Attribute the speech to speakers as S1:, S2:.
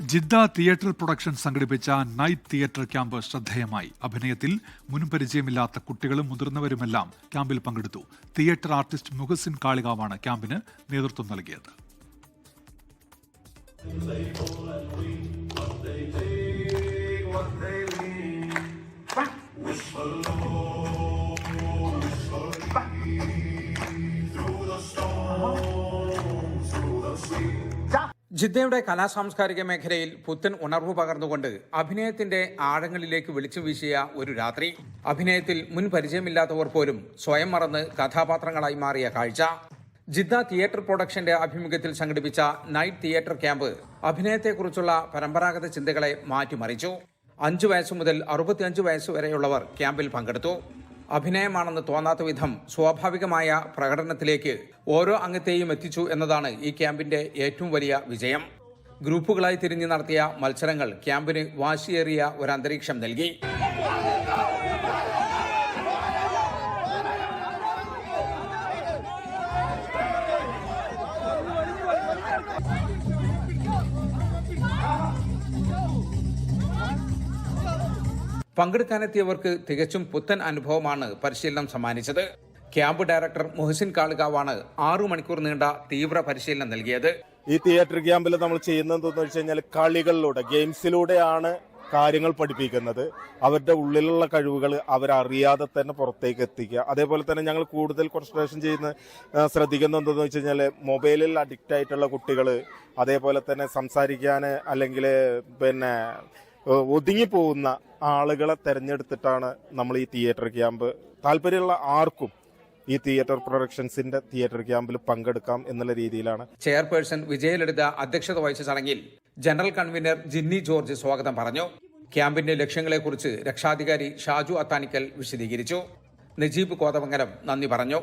S1: Jeddah theatre production സംഘടിപ്പിച്ച night theatre camp ശ്രദ്ധേയമായി. അഭിനയത്തിൽ മുൻപരിചയമില്ലാത്ത കുട്ടികളും മുതിർന്നവരുമെല്ലാം ക്യാമ്പിൽ പങ്കെടുത്തു. തിയേറ്റർ ആർട്ടിസ്റ്റ് മുഹസിൻ കാളികാവാണ് ക്യാമ്പിന് നേതൃത്വം നൽകിയത്.
S2: ജിദ്ദയുടെ കലാസാംസ്കാരിക മേഖലയിൽ പുത്തൻ ഉണർവ് പകർന്നുകൊണ്ട് അഭിനയത്തിന്റെ ആഴങ്ങളിലേക്ക് വിളിച്ചു വീശിയ ഒരു രാത്രി. അഭിനയത്തിൽ മുൻ പരിചയമില്ലാത്തവർ പോലും സ്വയം മറന്ന് കഥാപാത്രങ്ങളായി മാറിയ കാഴ്ച. ജിദ്ദ തിയേറ്റർ പ്രൊഡക്ഷന്റെ ആഭിമുഖ്യത്തിൽ സംഘടിപ്പിച്ച നൈറ്റ് തിയേറ്റർ ക്യാമ്പ് അഭിനയത്തെക്കുറിച്ചുള്ള പരമ്പരാഗത ചിന്തകളെ മാറ്റിമറിച്ചു. അഞ്ചു വയസ്സു മുതൽ അറുപത്തിയഞ്ച് വയസ്സ് വരെയുള്ളവർ ക്യാമ്പിൽ പങ്കെടുത്തു. അഭിനയമാണെന്ന് തോന്നാത്ത വിധം സ്വാഭാവികമായ പ്രകടനത്തിലേക്ക് ഓരോ അംഗത്തെയും എത്തിച്ചു എന്നതാണ് ഈ ക്യാമ്പിന്റെ ഏറ്റവും വലിയ വിജയം. ഗ്രൂപ്പുകളായി തിരിഞ്ഞു നടത്തിയ മത്സരങ്ങൾ ക്യാമ്പിന് വാശിയേറിയ ഒരു അന്തരീക്ഷം നൽകി. പങ്കെടുക്കാനെത്തിയവർക്ക് തികച്ചും പുത്തൻ അനുഭവമാണ് പരിശീലനം സമ്മാനിച്ചത്. ക്യാമ്പ് ഡയറക്ടർ മുഹസിൻ കാളുകാവാണ് ആറു മണിക്കൂർ നീണ്ട തീവ്ര പരിശീലനം നൽകിയത്.
S3: ഈ തിയേറ്റർ ക്യാമ്പിൽ നമ്മൾ ചെയ്യുന്നത് കഴിഞ്ഞാൽ കളികളിലൂടെ ഗെയിംസിലൂടെയാണ് കാര്യങ്ങൾ പഠിപ്പിക്കുന്നത്. അവരുടെ ഉള്ളിലുള്ള കഴിവുകൾ അവരറിയാതെ തന്നെ പുറത്തേക്ക് എത്തിക്കുക. അതേപോലെ തന്നെ ഞങ്ങൾ കൂടുതൽ കോൺസെൻട്രേഷൻ ചെയ്യുന്ന ശ്രദ്ധിക്കുന്ന എന്തെന്ന് വെച്ച് കഴിഞ്ഞാൽ മൊബൈലിൽ അഡിക്റ്റ് ആയിട്ടുള്ള കുട്ടികൾ അതേപോലെ തന്നെ സംസാരിക്കാൻ അല്ലെങ്കിൽ പിന്നെ ഒതുങ്ങിപ്പോകുന്ന ആളുകളെ തെരഞ്ഞെടുത്തിട്ടാണ് നമ്മൾ ഈ തിയേറ്റർ ക്യാമ്പ്. താല്പര്യമുള്ള ആർക്കും ഈ തിയേറ്റർ പ്രൊഡക്ഷൻസിന്റെ തിയേറ്റർ ക്യാമ്പിൽ പങ്കെടുക്കാം എന്നുള്ള രീതിയിലാണ്.
S2: ചെയർപേഴ്സൺ വിജയലളിത അധ്യക്ഷത വഹിച്ച ചടങ്ങിൽ ജനറൽ കൺവീനർ ജിന്നി ജോർജ് സ്വാഗതം പറഞ്ഞു. ക്യാമ്പിന്റെ ലക്ഷ്യങ്ങളെക്കുറിച്ച് രക്ഷാധികാരി ഷാജു അത്താനിക്കൽ വിശദീകരിച്ചു. നജീബ് കോതമംഗലം നന്ദി പറഞ്ഞു.